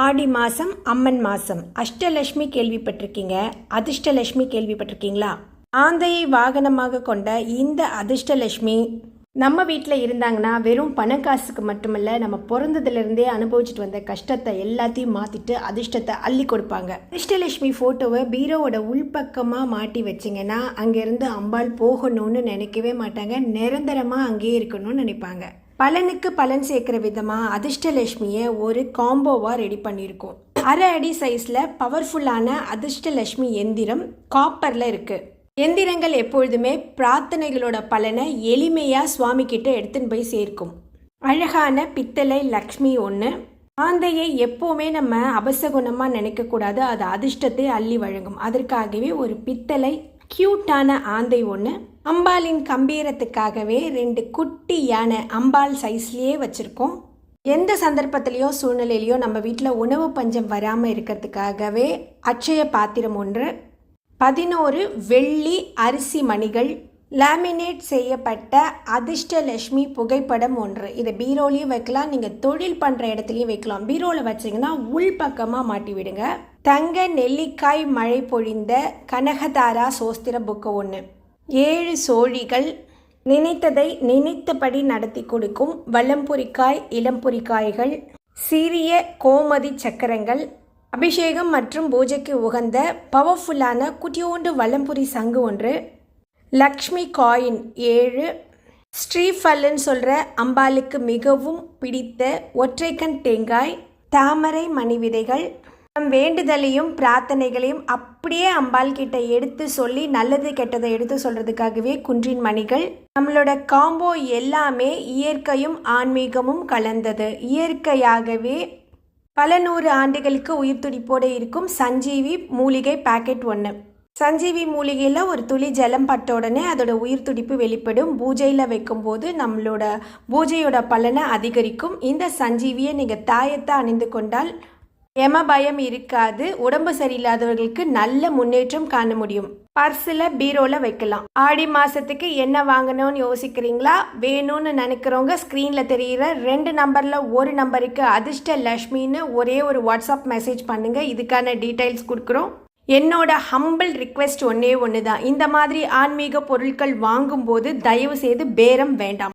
ஆடி மாதம் அம்மன் மாதம் அஷ்டலட்சுமி கேள்விப்பட்டிருக்கீங்க. அதிர்ஷ்டலட்சுமி கேள்விப்பட்டிருக்கீங்களா? ஆந்தையை வாகனமாக கொண்ட இந்த அதிர்ஷ்டலட்சுமி நம்ம வீட்டில் இருந்தாங்கன்னா வெறும் பணக்காசுக்கு மட்டுமல்ல நம்ம பிறந்ததுலேருந்தே அனுபவிச்சுட்டு வந்த கஷ்டத்தை எல்லாத்தையும் மாற்றிட்டு அதிர்ஷ்டத்தை அள்ளி கொடுப்பாங்க. அதிர்ஷ்டலட்சுமி ஃபோட்டோவை பீரோவோட உள்பக்கமாக மாட்டி வச்சிங்கன்னா அங்கேருந்து அம்பாள் போகணும்னு நினைக்கவே மாட்டாங்க. நிரந்தரமாக அங்கேயே இருக்கணும்னு நினைப்பாங்க. பலனுக்கு பலன் சேர்க்குற விதமாக அதிர்ஷ்டலட்சுமியை ஒரு காம்போவாக ரெடி பண்ணியிருக்கோம். அரை அடி சைஸில் பவர்ஃபுல்லான அதிர்ஷ்டலட்சுமி எந்திரம் காப்பரில் இருக்குது எந்திரங்கள் எப்பொழுதுமே பிரார்த்தனைகளோட பலனை எளிமையாக சுவாமி கிட்ட எடுத்துன்னு போய் சேர்க்கும். அழகான பித்தளை லக்ஷ்மி ஒன்று ஆந்தையை எப்போவுமே நம்ம அபசகுணமாக நினைக்கக்கூடாது அது அதிர்ஷ்டத்தை அள்ளி வழங்கும். அதற்காகவே ஒரு பித்தளை க்யூட்டான ஆந்தை ஒன்று அம்பாளின் கம்பீரத்துக்காகவே ரெண்டு குட்டி யானை அம்பாள் சைஸ்லேயே வச்சுருக்கோம். எந்த சந்தர்ப்பத்திலையோ சூழ்நிலையிலையோ நம்ம வீட்டில் உணவு பஞ்சம் வராமல் இருக்கிறதுக்காகவே அட்சய பாத்திரம் ஒன்று பதினோரு வெள்ளி அரிசி மணிகள் லேமினேட் செய்யப்பட்ட அதிர்ஷ்டலட்சுமி புகைப்படம் ஒன்று. இதை பீரோலையும் வைக்கலாம் நீங்கள் தொழில் பண்ணுற இடத்துலையும் வைக்கலாம். பீரோவில் வச்சிங்கன்னா உள்பக்கமாக மாட்டி விடுங்க. தங்க நெல்லிக்காய் மழை பொழிந்த கனகதாரா சோஸ்திர புக்கு ஒன்று. ஏழு சோழிகள் நினைத்ததை நினைத்தபடி நடத்தி கொடுக்கும் வல்லம்புரிக்காய் இளம்புரிக்காய்கள் சிறிய கோமதி சக்கரங்கள் அபிஷேகம் மற்றும் பூஜைக்கு உகந்த பவர்ஃபுல்லான குட்டியோண்டு வல்லம்புரி சங்கு ஒன்று லக்ஷ்மி காயின் ஏழு ஸ்ரீஃபல்லுன்னு சொல்கிற அம்பாளுக்கு மிகவும் பிடித்த ஒற்றைக்கண் தேங்காய் தாமரை மணி விதைகள் நம் வேண்டுதலையும் பிரார்த்தனைகளையும் அப்படியே அம்பாள் கிட்ட எடுத்து சொல்லி நல்லது கெட்டதை எடுத்து சொல்றதுக்காகவே குன்றின் மணிகள். நம்மளோட காம்போ எல்லாமே இயற்கையும் ஆன்மீகமும் கலந்தது. இயற்கையாகவே பல நூறு ஆண்டுகளுக்கு உயிர் துடிப்போடு இருக்கும் சஞ்சீவி மூலிகை பாக்கெட் ஒன்று சஞ்சீவி மூலிகையில் ஒரு துளி ஜலம் பட்ட உடனே அதோட உயிர் துடிப்பு வெளிப்படும். பூஜையில் வைக்கும்போது நம்மளோட பூஜையோட பலனை அதிகரிக்கும். இந்த சஞ்சீவியை நீங்கள் தாயத்தை அணிந்து கொண்டால் எம பயம் இருக்காது. உடம்பு சரியில்லாதவர்களுக்கு நல்ல முன்னேற்றம் காண முடியும். பர்ஸில் பீரோவில் வைக்கலாம். ஆடி மாதத்துக்கு என்ன வாங்கணும்னு யோசிக்கிறீங்களா? வேணும்னு நினைக்கிறவங்க ஸ்க்ரீனில் தெரிகிற ரெண்டு நம்பரில் ஒரு நம்பருக்கு அதிர்ஷ்ட லக்ஷ்மின்னு ஒரே ஒரு வாட்ஸ்அப் மெசேஜ் பண்ணுங்கள் இதுக்கான டீட்டெயில்ஸ் கொடுக்குறோம். என்னோட ஹம்பிள் ரிக்வெஸ்ட் ஒன்றே ஒன்று தான் இந்த மாதிரி ஆன்மீக பொருட்கள் வாங்கும்போது தயவு செய்து பேரம் வேண்டாம்.